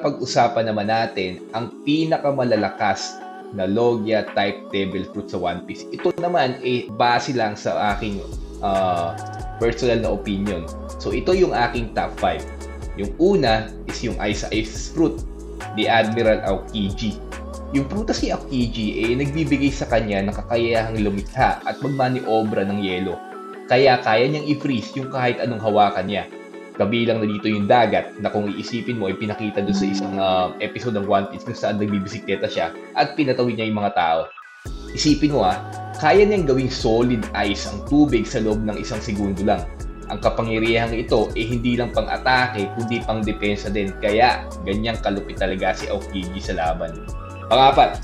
pag-usapan naman natin ang pinakamalalakas na Logia type devil fruit sa One Piece. Ito naman eh base lang sa aking uh, personal na opinion. So ito yung aking top 5. Yung una is yung Ice Ice fruit ni Admiral Aokiji. Yung prutas ni Aokiji eh nagbibigay sa kanya ng kakayahang lumikha at magmaniobra ng yelo. Kaya kaya niyang i-freeze yung kahit anong hawakan niya kabilang na dito yung dagat na kung iisipin mo ay pinakita doon sa isang uh, episode ng One Piece kung saan nagbibisikleta siya at pinatawid niya yung mga tao. Isipin mo ah, kaya niyang gawing solid ice ang tubig sa loob ng isang segundo lang. Ang kapangyarihang ito ay eh, hindi lang pang atake kundi pang depensa din kaya ganyang kalupit talaga si Aokiji sa laban. Pangapat,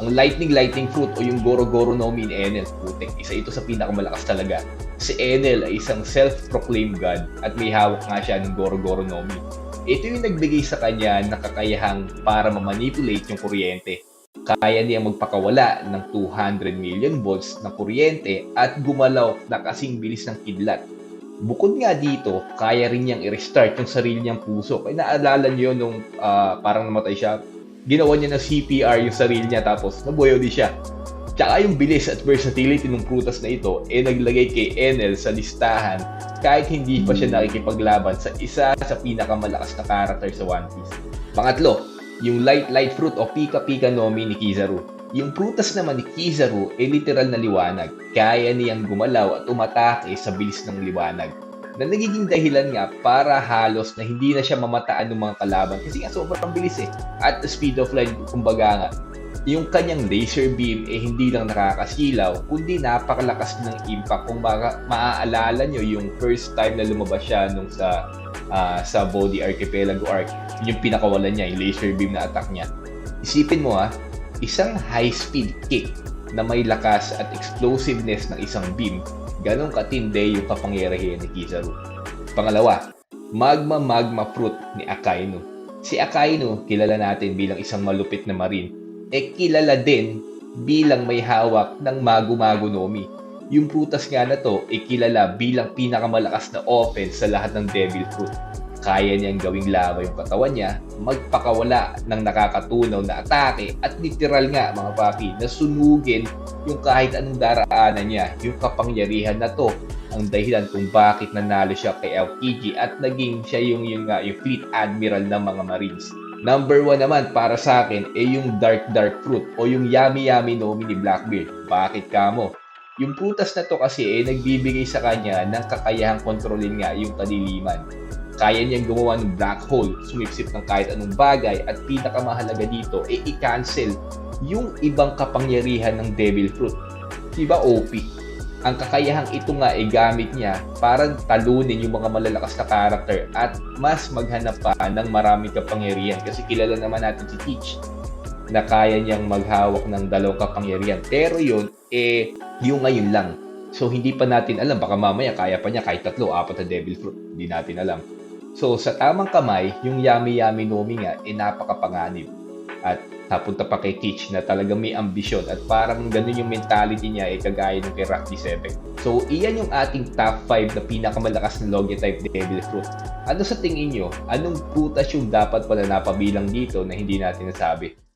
ang Lightning Lightning Fruit o yung Goro Goro no Mi ni Enel, putek, isa ito sa pinakamalakas talaga. Si Enel ay isang self-proclaimed god at may hawak nga siya ng Goro Goro no Mi. Ito yung nagbigay sa kanya ng kakayahang para ma-manipulate yung kuryente. Kaya niya magpakawala ng 200 million volts ng kuryente at gumalaw na kasing bilis ng kidlat. Bukod nga dito, kaya rin niyang i-restart yung sarili niyang puso. Kaya naalala niyo nung uh, parang namatay siya, ginawa niya ng CPR yung sarili niya tapos nabuhayo din siya. Tsaka yung bilis at versatility ng prutas na ito eh naglagay kay Enel sa listahan kahit hindi pa siya nakikipaglaban sa isa sa pinakamalakas na character sa One Piece. Pangatlo, yung Light Light Fruit o Pika Pika Nomi ni Kizaru. Yung prutas naman ni Kizaru ay literal na liwanag. Kaya niyang gumalaw at umatake sa bilis ng liwanag na nagiging dahilan nga para halos na hindi na siya mamataan ng mga kalaban kasi nga sobrang bilis eh. At the speed of light, kumbaga nga, yung kanyang laser beam eh hindi lang nakakasilaw, kundi napakalakas ng impact. Kung baka maaalala nyo yung first time na lumabas siya nung sa uh, sa Body Archipelago Arc, yung pinakawalan niya, yung laser beam na attack niya. Isipin mo ha, ah, isang high-speed kick na may lakas at explosiveness ng isang beam ganong katindi yung kapangyarihan ni Kizaru. Pangalawa, Magma Magma Fruit ni Akainu. Si Akainu, kilala natin bilang isang malupit na marine, e kilala din bilang may hawak ng Magu-Magu Nomi. Yung prutas nga na to, e kilala bilang pinakamalakas na offense sa lahat ng Devil Fruit kaya niyang gawing lava yung katawan niya, magpakawala ng nakakatunaw na atake at literal nga mga papi na sunugin yung kahit anong daraanan niya. Yung kapangyarihan na to ang dahilan kung bakit nanalo siya kay Aokiji at naging siya yung, yung, uh, yung fleet admiral ng mga marines. Number one naman para sa akin ay yung Dark Dark Fruit o yung Yummy Yummy Nomi ni Blackbeard. Bakit kamo? Yung prutas na to kasi ay nagbibigay sa kanya ng kakayahang kontrolin nga yung kadiliman kaya niyang gumawa ng black hole, sumipsip ng kahit anong bagay at pinakamahalaga dito ay eh, i-cancel yung ibang kapangyarihan ng Devil Fruit. Diba OP? Ang kakayahang ito nga ay gamit niya para talunin yung mga malalakas na karakter at mas maghanap pa ng maraming kapangyarihan kasi kilala naman natin si Teach na kaya niyang maghawak ng dalawang kapangyarihan. Pero yun, eh, yung ngayon lang. So, hindi pa natin alam. Baka mamaya kaya pa niya kahit tatlo, apat na devil fruit. Hindi natin alam. So, sa tamang kamay, yung Yami Yami Nomi nga, eh napakapanganib. At napunta pa kay Teach na talagang may ambisyon at parang ganun yung mentality niya eh kagaya ng kay Rock D7. So, iyan yung ating top 5 na pinakamalakas na Logia type Devil Fruit. Ano sa tingin nyo? Anong prutas yung dapat pala napabilang dito na hindi natin nasabi?